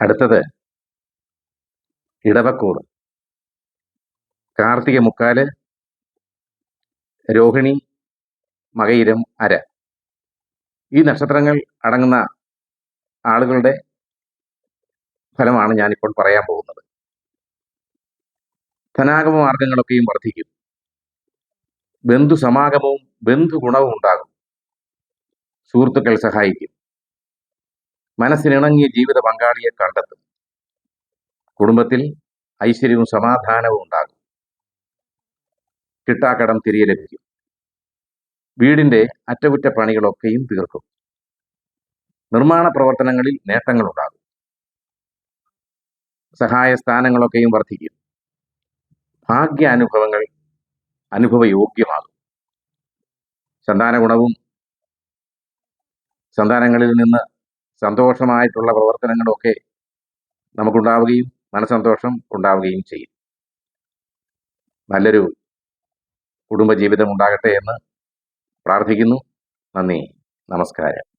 അടുത്തത് ഇടവക്കൂർ കാർത്തിക മുക്കാൽ രോഹിണി മകയിരം അര. ഈ നക്ഷത്രങ്ങൾ അടങ്ങുന്ന ആളുകളുടെ ഫലമാണ് ഞാനിപ്പോൾ പറയാൻ പോകുന്നത്. ധനാഗമ മാർഗങ്ങളൊക്കെയും വർദ്ധിക്കും. ബന്ധു സമാഗമവും ബന്ധു ഗുണവും ഉണ്ടാകും. സുഹൃത്തുക്കൾ സഹായിക്കും. മനസ്സിനിണങ്ങിയ ജീവിത പങ്കാളിയെ കണ്ടെത്തും. കുടുംബത്തിൽ ഐശ്വര്യവും സമാധാനവും ഉണ്ടാകും. കിട്ടാക്കടം തിരികെ ലഭിക്കും. വീടിന്റെ അറ്റകുറ്റപ്പണികളൊക്കെയും തീർക്കും. നിർമ്മാണ പ്രവർത്തനങ്ങളിൽ നേട്ടങ്ങളുണ്ടാകും സഹായ സ്ഥാനങ്ങളൊക്കെയും വർദ്ധിക്കും. ഭാഗ്യ ഭാഗ്യാനുഭവങ്ങൾ അനുഭവയോഗ്യമാകും. സന്താന ഗുണവും സന്താനങ്ങളിൽ നിന്ന് സന്തോഷമായിട്ടുള്ള പ്രവർത്തനങ്ങളൊക്കെ നമുക്കുണ്ടാവുകയും മനസ്സന്തോഷം ഉണ്ടാവുകയും ചെയ്യും. നല്ലൊരു കുടുംബജീവിതം ഉണ്ടാകട്ടെ എന്ന് പ്രാർത്ഥിക്കുന്നു. നന്ദി. നമസ്കാരം.